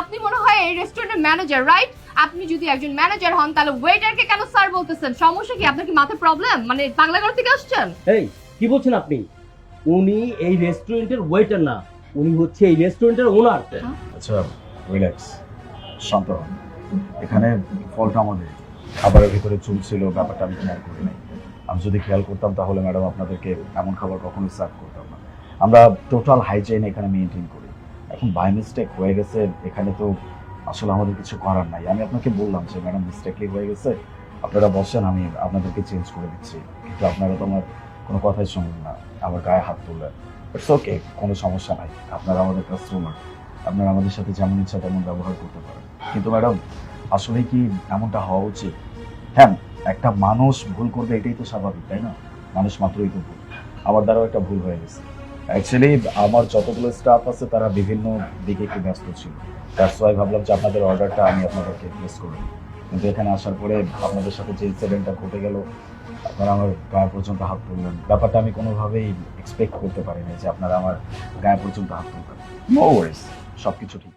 আপনি মনে হয় এই রেস্টুরেন্টের ম্যানেজার রাইট আপনি যদি একজন ম্যানেজার হন তাহলে ওয়েটারকে কেন স্যার বলতেছেন? সমস্যা কি? আপনার কি মাথায় প্রবলেম মানে বাংলা ঘর থেকে আসছেন? এই কি বলছেন আপনি? উনি এই রেস্টুরেন্টের ওয়েটার না। উনি হচ্ছে এই রেস্টুরেন্টের ওনার আচ্ছা রিল্যাক্স শান্ত হন। এখানে ফলটা আমাদের খাবারের ভিতরে চুল ছিল ব্যাপারটা আমি খেয়াল করি নাই। আমি যদি খেয়াল করতাম তাহলে ম্যাডাম আপনাদেরকে এমন খাবার কখনোই সার্ভ করতাম না। আমরা টোটাল হাইজিন এখানে মেনটেন করি। এখন বাই মিস্টেক হয়ে গেছে, এখানে তো আসলে আমাদের কিছু করার নাই। আমি আপনাকে বললাম যে, ম্যাডাম মিস্টেকলি হয়ে গেছে, আপনারা বসেন, আমি আপনাদেরকে চেঞ্জ করে দিচ্ছি। কিন্তু আপনারা তো আমার কোনো কথাই শুনলেন না, আমার গায়ে হাত তুললেন। ইটস ওকে কোনো সমস্যা নাই, আপনারা আমাদের কাস্টমার আপনারা আমাদের সাথে যেমন ইচ্ছা তেমন ব্যবহার করতে পারেন। কিন্তু ম্যাডাম, আসলে কি এমনটা হওয়া উচিত? হ্যাঁ একটা মানুষ ভুল করবে, এটাই তো স্বাভাবিক, তাই না? মানুষ মাত্রই তো ভুল। আমার দ্বারাও একটা ভুল হয়ে গেছে। অ্যাকচুয়ালি আমার যতগুলো স্টাফ আছে, তারা বিভিন্ন দিকে একটু ব্যস্ত ছিল। তার সবাই ভাবলাম যে আপনাদের অর্ডারটা আমি আপনাদেরকে প্লেস করব কিন্তু এখানে আসার পরে আপনাদের সাথে যে ইনসিডেন্টটা ঘটে গেল, আপনারা আমার গায়ে পর্যন্ত হাত তুললেন। ব্যাপারটা আমি কোনোভাবেই এক্সপেক্ট করতে পারিনি যে আপনারা আমার গায়ে পর্যন্ত হাত তুলবেন নো ওয়ারিস সব কিছু ঠিক।